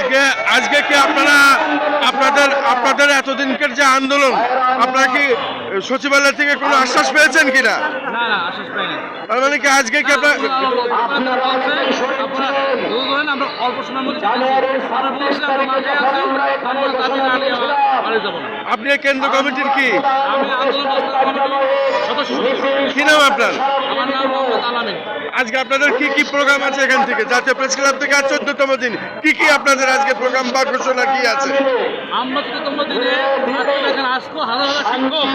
আজকে আজকে কি আপনারা আপনাদের আপনাদের এতদিনকার যে আন্দোলন আপনারা কি সচিবালয় থেকে কোনো আশ্বাস পেয়েছেন কিনা? না না আশ্বাস পাইনি। তার মানে কি আজকে কি আপনার আপনি কেন্দ্র কমিটির কি? কি নাম আপনার আমার নাম মোহাম্মদ আলামিন আজকে আপনাদের কি কি প্রোগ্রাম আছে এখান থেকে? জাতীয় প্রেস ক্লাব থেকে আজ চোদ্দতম দিন। কি কি আপনাদের আজকে প্রোগ্রাম বা ঘোষণা কি আছে? আমরা তোমরা দিনে আজকে দেখেন হাজার হাজার শিক্ষক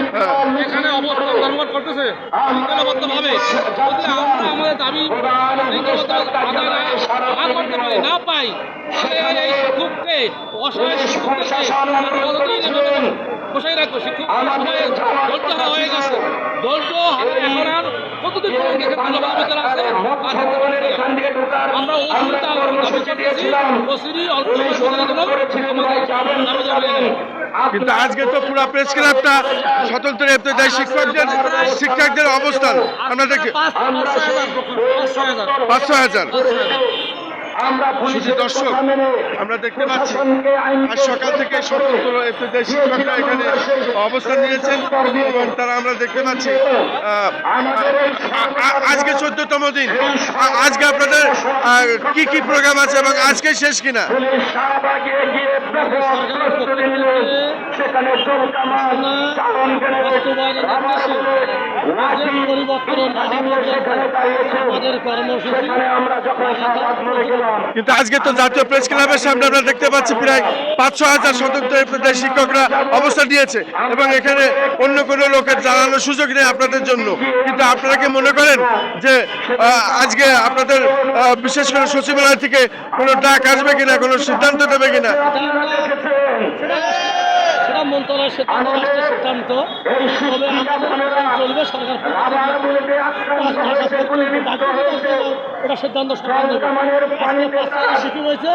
এখানে অবস্থান ধর্মঘট করতেছে। শৃঙ্খলাবদ্ধ যদি আমরা আমাদের দাবি না করতে পারি না পাই এই শিক্ষককে অসহায় শিক্ষককে বসাই রাখব শিক্ষক সবাই ধৈর্য হারা হয়ে গেছে ধৈর্য হারা এখন আর আছে। আমরা দাবি অল্প কিন্তু আজকে তো পুরো প্রেস ক্লাবটা স্বতন্ত্র ইফতেদায়ী শিক্ষকদের শিক্ষকদের অবস্থান। আমরা দেখি। পাঁচ পাঁচশো হাজার। শুধু দর্শক আমরা দেখতে পাচ্ছি। আজ সকাল থেকে স্বতন্ত্র শিক্ষকরা এখানে অবস্থান নিয়েছেন এবং তারা আমরা দেখতে পাচ্ছি। আজকে চোদ্দতম দিন। আজকে আপনাদের কি কি প্রোগ্রাম আছে এবং আজকে শেষ কিনা? পরিবর্তন আমাদের কর্মসূচি কিন্তু আজকে তো জাতীয় প্রেস ক্লাবের সামনে আমরা দেখতে পাচ্ছি প্রায় পাঁচশো হাজার স্বতন্ত্র ইফতেদায়ী শিক্ষকরা অবস্থান নিয়েছে এবং এখানে অন্য কোনো লোকের জানানোর সুযোগ নেই আপনাদের জন্য। কিন্তু আপনারা কি মনে করেন যে আহ, আজকে আপনাদের আহ, বিশেষ করে সচিবালয় থেকে কোনো ডাক আসবে কিনা কোনো সিদ্ধান্ত দেবে কিনা? সেটা মন্ত্রণালয়ের সিদ্ধান্ত রাষ্ট্রের সিদ্ধান্ত তবে আমাদের চলবে সরকার এটা সিদ্ধান্ত সরকার শিশু হয়েছে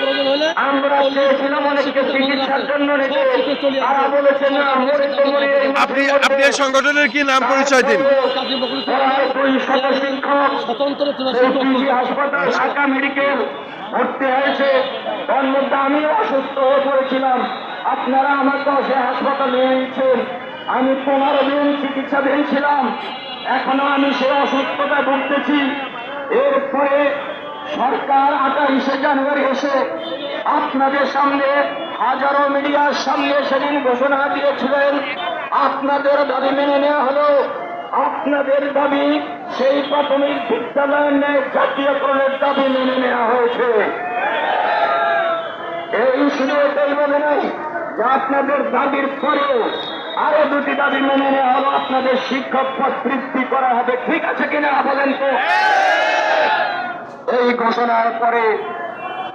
প্রয়োজন হলে। আপনি আপনি এই সংগঠনের কি নাম পরিচয় দিন? স্বতন্ত্র ঢাকা মেডিকেল ভর্তি হয়েছে। মধ্যে আমিও অসুস্থ হয়ে পড়েছিলাম। আপনারা আমাকে সে হাসপাতালে নিয়েছেন আমি পনেরো দিন চিকিৎসাধীন ছিলাম। এখনও আমি সে অসুস্থতায় ভুগতেছি। এরপরে সরকার আঠাইশে জানুয়ারি এসে আপনাদের সামনে হাজারো মিডিয়ার সামনে সেদিন ঘোষণা দিয়েছিলেন। আপনাদের দাবি মেনে নেওয়া হলো। আপনাদের দাবি সেই প্রাথমিক বিদ্যালয়ের ন্যায় জাতীয়করণের দাবি মেনে নেওয়া হয়েছে। এই শুধু এটাই বলে নাই যে আপনাদের দাবির পরেও আরও দুটি দাবি মেনে নেওয়া হলো। আপনাদের শিক্ষক পদ বৃদ্ধি করা হবে। ঠিক আছে কিনা বলেন তো? এই ঘোষণার পরে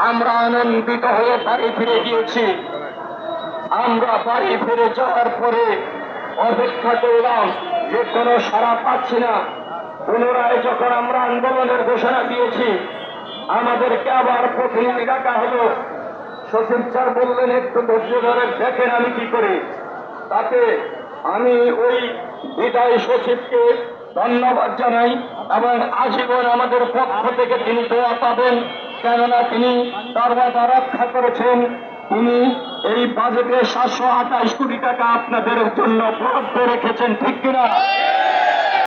আমরা আনন্দিত হয়ে বাড়ি ফিরে গিয়েছি। আমরা বাড়ি ফিরে যাওয়ার পরে অপেক্ষা করলাম যে কোনো সারা পাচ্ছি না। পুনরায় যখন আমরা আন্দোলনের ঘোষণা দিয়েছি, আমাদেরকে আবার প্রতিনিধি ডাকা হলো। সচিব স্যার বললেন, একটু ধৈর্য ধরে দেখেন আমি কি করি। তাকে আমি ওই বিদায় সচিবকে ধন্যবাদ জানাই এবং আজীবন আমাদের পক্ষ থেকে তিনি দোয়া পাবেন, কেননা তিনি তার রক্ষা করেছেন। তিনি এই বাজেটে সাতশো আঠাশ কোটি টাকা আপনাদের জন্য বরাদ্দ রেখেছেন, ঠিক কিনা?